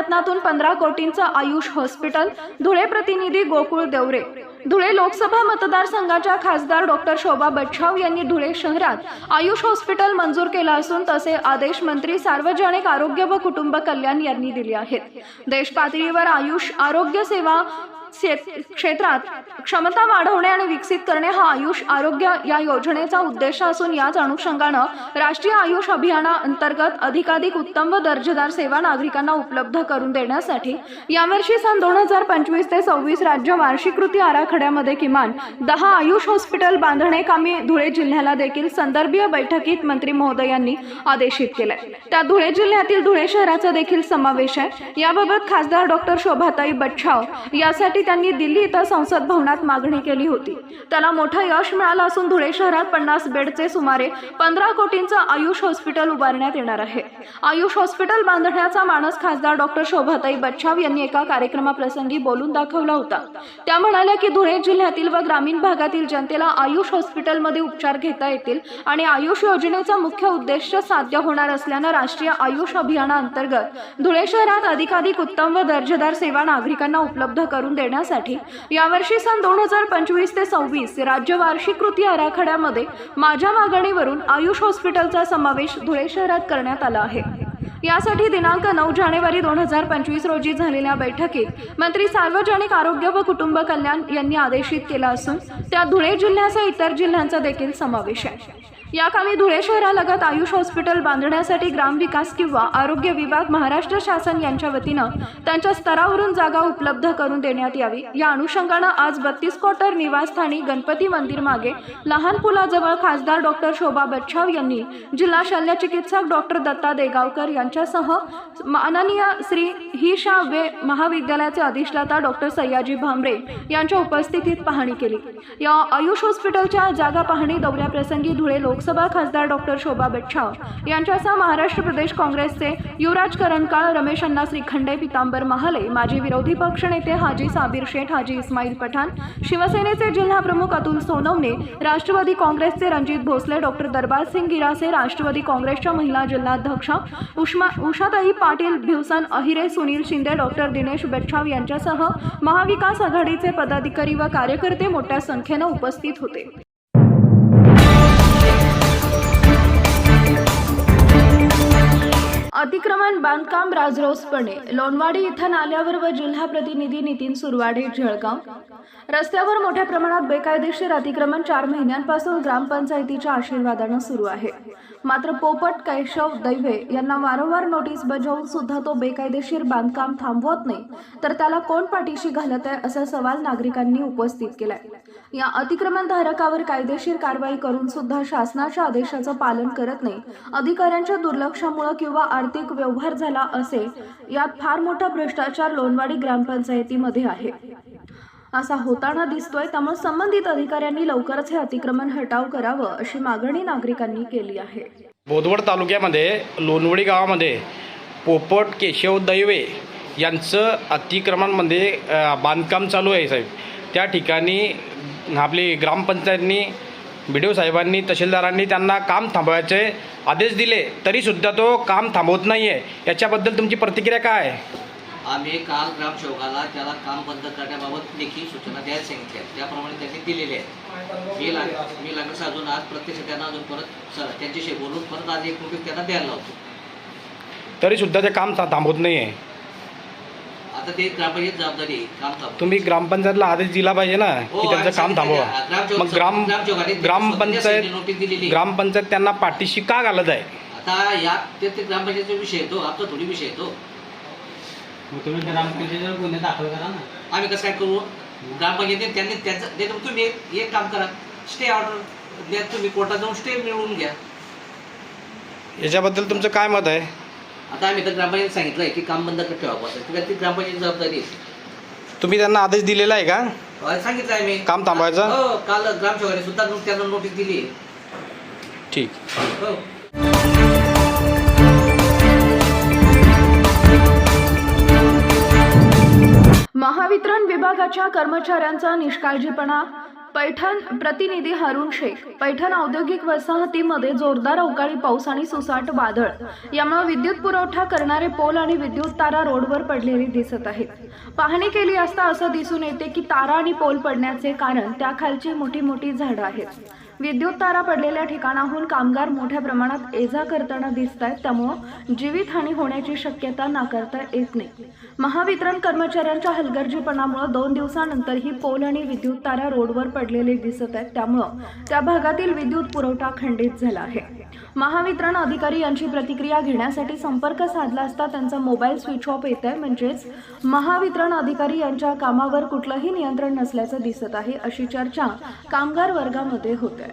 प्रयत्नातून पंधरा कोटींचं आयुष हॉस्पिटल धुळे प्रतिनिधी गोकुळ देवरे. धुळे लोकसभा मतदारसंघाच्या खासदार डॉक्टर शोभा बच्छाव यांनी धुळे शहरात आयुष हॉस्पिटल मंजूर केलं असून तसे आदेश मंत्री सार्वजनिक आरोग्य व कुटुंब कल्याण यांनी दिले आहेत. देश पातळीवर आयुष आरोग्य सेवा क्षेत्रात क्षमता वाढवणे आणि विकसित करणे हा आयुष आरोग्य या योजनेचा उद्देश असून याच अनुषंगानं राष्ट्रीय आयुष अभियानाअंतर्गत अधिकाधिक उत्तम व दर्जेदार सेवा नागरिकांना उपलब्ध करून देण्यासाठी यावर्षी सन दोन हजार पंचवीस ते सव्वीस राज्य वार्षिक कृती आराखड्यामध्ये किमान दहा आयुष हॉस्पिटल बांधणे कामी धुळे जिल्ह्याला देखील संदर्भीय बैठकीत मंत्री महोदयांनी आदेशित केले त्यात धुळे जिल्ह्यातील धुळे शहराचा देखील समावेश आहे. याबाबत खासदार डॉक्टर शोभाताई बच्छाव यासाठी त्यांनी दिल्ली इथं संसद भवनात मागणी केली होती. त्याला मोठं यश मिळालं असून धुळे शहरात पन्नास बेडचे सुमारे पंधरा कोटींचं आयुष हॉस्पिटल उभारण्यात येणार आहे. आयुष हॉस्पिटल बांधण्याचा मानस खासदार डॉक्टर शोभाताई बच्छाव यांनी एका कार्यक्रमाप्रसंगी बोलून दाखवला होता. त्या म्हणाल्या की धुळे जिल्ह्यातील व ग्रामीण भागातील जनतेला आयुष हॉस्पिटलमध्ये उपचार घेता येतील आणि आयुष योजनेचा मुख्य उद्देश साध्य होणार असल्यानं राष्ट्रीय आयुष अभियानाअंतर्गत धुळे शहरात अधिकाधिक उत्तम व दर्जेदार सेवा नागरिकांना उपलब्ध करून देण्यासाठी यावर्षी सन दोन हजार पंचवीस ते सव्वीस राज्य वार्षिक कृती आराखड्यामध्ये माझ्या मागणीवरून आयुष हॉस्पिटलचा समावेश धुळे शहरात करण्यात आला आहे. यासाठी दिनांक नऊ जानेवारी दोन हजार पंचवीस रोजी झालेल्या बैठकीत मंत्री सार्वजनिक आरोग्य व कुटुंब कल्याण यांनी आदेशित केला असून त्यात धुळे जिल्ह्यासह इतर जिल्ह्यांचा देखील समावेश आहे. या कामी धुळे शहरालगत आयुष हॉस्पिटल बांधण्यासाठी ग्रामविकास किंवा आरोग्य विभाग महाराष्ट्र शासन यांच्या वतीनं त्यांच्या स्तरावरून जागा उपलब्ध करून देण्यात यावी. या अनुषंगानं आज बत्तीस क्वार्टर निवासस्थानी गणपती मंदिर मागे लहान पुलाजवळ खासदार डॉक्टर शोभा बच्छाव यांनी जिल्हा शल्य चिकित्सक डॉक्टर दत्ता देगावकर यांच्यासह माननीय श्री ही वे महाविद्यालयाचे अधिष्ठाता डॉक्टर सय्याजी भांबरे यांच्या उपस्थितीत पाहणी केली. या आयुष हॉस्पिटलच्या जागा पाहणी दौऱ्याप्रसंगी धुळे लोक लोकसभा खासदार डॉक्टर शोभा बच्छाव यांच्यासह महाराष्ट्र प्रदेश काँग्रेसचे युवराज करणकाळ रमेश अण्णा श्रीखंडे पितांबर महाले माजी विरोधी पक्षनेते हाजी साबीर शेठ हाजी इस्माईल पठाण शिवसेनेचे जिल्हाप्रमुख अतुल सोनवणे राष्ट्रवादी काँग्रेसचे रणजित भोसले डॉक्टर दरबार सिंग गिरासे राष्ट्रवादी काँग्रेसच्या महिला जिल्हाध्यक्षा उष्मा उषाताई पाटील भिवसन अहिरे सुनील शिंदे डॉक्टर दिनेश बच्छाव यांच्यासह महाविकास आघाडीचे पदाधिकारी व कार्यकर्ते मोठ्या संख्येनं उपस्थित होते. अतिक्रमण बांधकाम राजरोसपणे. लोणवाडी इथं नाल्यावर व जिल्हा प्रतिनिधी नितीन सुरवाडे जळगाव. रस्त्यावर मोठ्या प्रमाणात बेकायदेशीर अतिक्रमण चार महिन्यांपासून ग्रामपंचायतीच्या आशीर्वादानं सुरू आहे. मात्र पोपट कैशव दैवे यांना वारंवार नोटीस बजावून सुद्धा तो बेकायदेशीर बांधकाम थांबवत नाही. तर त्याला कोण पाठीशी घालत आहे असा सवाल नागरिकांनी उपस्थित केलाय. या अतिक्रमणधारकावर कायदेशीर कारवाई करून सुद्धा शासनाच्या आदेशाचं पालन करत नाही. अधिकाऱ्यांच्या दुर्लक्षामुळे किंवा आर्थिक व्यवहार झाला असे यात फार मोठा भ्रष्टाचार लोणवाडी ग्रामपंचायतीमध्ये आहे. असा होताना दिसतोय त्यामुळे संबंधित अधिकाऱ्यांनी लवकरच हे अतिक्रमण हटाव करावं अशी मागणी नागरिकांनी केली आहे. बोदवड तालुक्यामध्ये लोणवडी गावामध्ये पोपट केशव दैवे यांचं अतिक्रमणमध्ये बांधकाम चालू आहे साहेब. त्या ठिकाणी आपली ग्रामपंचायतनी बी डी ओ साहेबांनी तहसीलदारांनी त्यांना काम थांबवायचे आदेश दिले तरीसुद्धा तो काम थांबवत नाही आहे याच्याबद्दल तुमची प्रतिक्रिया काय आहे? आम्ही काल ग्रामसेवकाला त्याला काम बंद करण्याबाबत लेखी सूचना द्यायला सांगितल्या. त्याप्रमाणे त्यांनी दिलेले आहेत. मी लाग मी लागल्यास अजून आज प्रत्यक्ष त्यांना अजून परत स त्यांच्याशी बोलून परत आज एक नोटीस त्यांना द्यायला लावतो. तरीसुद्धा ते काम थांबवत नाही आहे आता ते ग्रामपंचायत जबाबदारी आहे, काम थांबवतो तुम्ही ग्रामपंचायतला आदेश दिला पाहिजे ना हो, की त्यांचं काम थांबवा. ग्रामसेवक- मग ग्राम ग्रामसेवकाने ग्रामपंचायत स्वतःच्या नोटीस दिलेली आहे. ग्रामपंचायत त्यांना पाठीशी का घालत आहे? आता यात ते ते ग्रामपंचायतचा विषय येतो आमचा थोडी विषय येतो मग तुम्ही ग्रामपंचायतीवर गुन्हे दाखल करा ना. आम्ही कसं काय करू? ग्रामपंचायतीने त्यांनी त्यांचं नाही तर तुम्ही एक एक काम करा. स्टे ऑर्डर द्या तुम्ही कोर्टात जाऊन स्टे मिळवून घ्या. याच्याबद्दल तुमचं काय मत आहे? आता आम्ही तर ग्रामपंचायत सांगितलंय की काम बंद कर ठेवा बस तुला ती ग्रामपंचायत जबाबदारी आहे. तुम्ही त्यांना आदेश दिलेला आहे का? सांगितलं आहे मी. काम थांबवायचं? हो काल ग्रामसेवकाने सुद्धा त्यांना नोटीस दिली ठीक. हो. महावितरण विभागाच्या कर्मचाऱ्यांचा निष्काळजीपणा पैठण प्रतिनिधी हरुण शेख. पैठण औद्योगिक वसाहतीमध्ये जोरदार अवकाळी पाऊस आणि सुसाट वादळ. यामुळे विद्युत पुरवठा करणारे पोल आणि विद्युत तारा रोडवर पडलेली दिसत आहेत. पाहणी केली असता असं दिसून येते की तारा आणि पोल पडण्याचे कारण त्याखालची मोठी मोठी झाडं आहेत. विद्युत तारा पडलेल्या ठिकाणाहून कामगार मोठ्या प्रमाणात ये जा करताना दिसत आहेत त्यामुळं जीवितहानी होण्याची शक्यता नाकारता येत नाही. महावितरण कर्मचाऱ्यांच्या हलगर्जीपणामुळे दोन दिवसानंतर ही पोल आणि विद्युत तारा रोडवर पडलेले दिसत आहेत त्यामुळं त्या भागातील विद्युत पुरवठा खंडित झाला आहे. महावितरण अधिकारी यांची प्रतिक्रिया घेण्यासाठी संपर्क साधला असता त्यांचा मोबाईल स्विच ऑफ येत आहे म्हणजेच महावितरण अधिकारी यांच्या कामावर कुठलंही नियंत्रण नसल्याचं दिसत आहे अशी चर्चा कामगार वर्गामध्ये होत आहे.